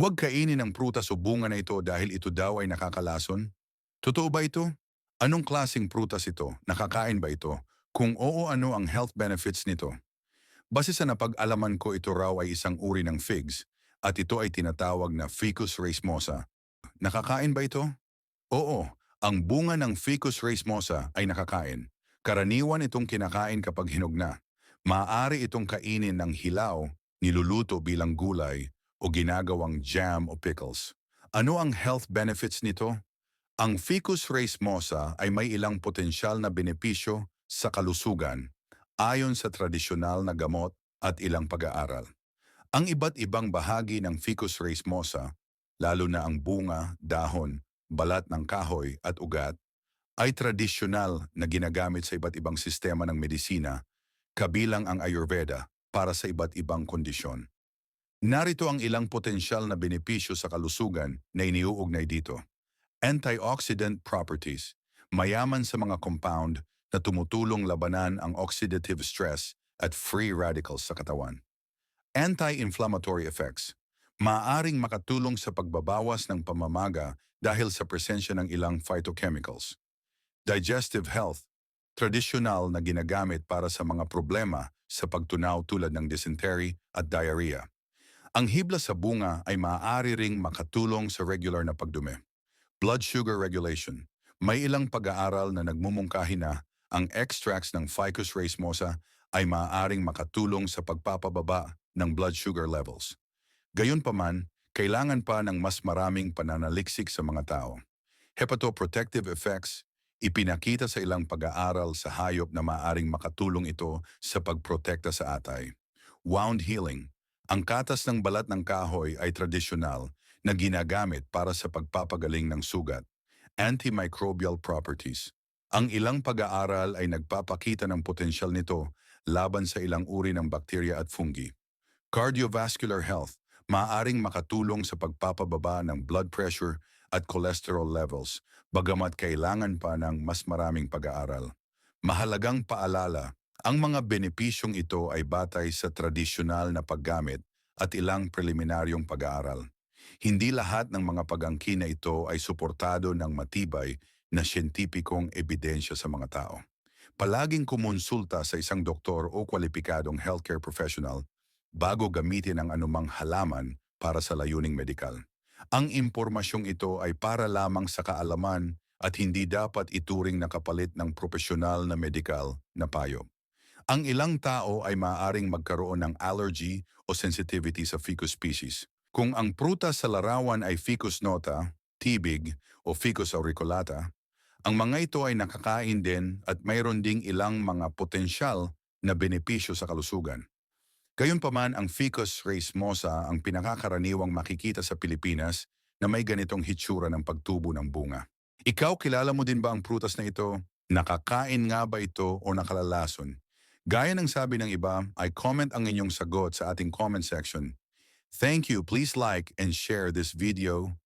Huwag kainin ang prutas o bunga na ito dahil ito daw ay nakakalason. Totoo ba ito? Anong klasing prutas ito? Nakakain ba ito? Kung oo, ano ang health benefits nito? Base sa napag-alaman ko, ito raw ay isang uri ng figs at ito ay tinatawag na Ficus racemosa. Nakakain ba ito? Oo, ang bunga ng Ficus racemosa ay nakakain. Karaniwan itong kinakain kapag hinog na. Maaari itong kainin ng hilaw, niluluto bilang gulay, o ginagawang jam o pickles. Ano ang health benefits nito? Ang Ficus racemosa ay may ilang potensyal na benepisyo sa kalusugan ayon sa tradisyonal na gamot at ilang pag-aaral. Ang iba't ibang bahagi ng Ficus racemosa, lalo na ang bunga, dahon, balat ng kahoy at ugat, ay tradisyonal na ginagamit sa iba't ibang sistema ng medisina, kabilang ang Ayurveda para sa iba't ibang kondisyon. Narito ang ilang potensyal na benepisyo sa kalusugan na iniuugnay dito. Antioxidant properties, mayaman sa mga compound na tumutulong labanan ang oxidative stress at free radicals sa katawan. Anti-inflammatory effects, maaaring makatulong sa pagbabawas ng pamamaga dahil sa presensya ng ilang phytochemicals. Digestive health, tradisyonal na ginagamit para sa mga problema sa pagtunaw tulad ng dysentery at diarrhea. Ang hibla sa bunga ay maaari ring makatulong sa regular na pagdumi. Blood sugar regulation. May ilang pag-aaral na nagmumungkahi na ang extracts ng Ficus racemosa ay maaaring makatulong sa pagpapababa ng blood sugar levels. Gayunpaman, kailangan pa ng mas maraming pananaliksik sa mga tao. Hepatoprotective effects, ipinakita sa ilang pag-aaral sa hayop na maaaring makatulong ito sa pagprotekta sa atay. Wound healing, ang katas ng balat ng kahoy ay tradisyonal na ginagamit para sa pagpapagaling ng sugat. Antimicrobial properties. Ang ilang pag-aaral ay nagpapakita ng potensyal nito laban sa ilang uri ng bakterya at fungi. Cardiovascular health, maaaring makatulong sa pagpapababa ng blood pressure at cholesterol levels, bagamat kailangan pa ng mas maraming pag-aaral. Mahalagang paalala, ang mga benepisyong ito ay batay sa tradisyonal na paggamit at ilang preliminaryong pag-aaral. Hindi lahat ng mga pag-angkin na ito ay suportado ng matibay na siyentipikong ebidensya sa mga tao. Palaging kumonsulta sa isang doktor o kwalipikadong healthcare professional bago gamitin ang anumang halaman para sa layuning medikal. Ang impormasyong ito ay para lamang sa kaalaman at hindi dapat ituring na kapalit ng profesional na medikal na payo. Ang ilang tao ay maaaring magkaroon ng allergy o sensitivity sa ficus species. Kung ang prutas sa larawan ay ficus nota, tibig o ficus auriculata, ang mga ito ay nakakain din at mayroon ding ilang mga potensyal na benepisyo sa kalusugan. Gayunpaman ang Ficus racemosa ang pinakakaraniwang makikita sa Pilipinas na may ganitong hitsura ng pagtubo ng bunga. Ikaw kilala mo din ba ang prutas na ito? Nakakain nga ba ito o nakalalason? Gaya ng sabi ng iba, ay comment ang inyong sagot sa ating comment section. Thank you, please like and share this video.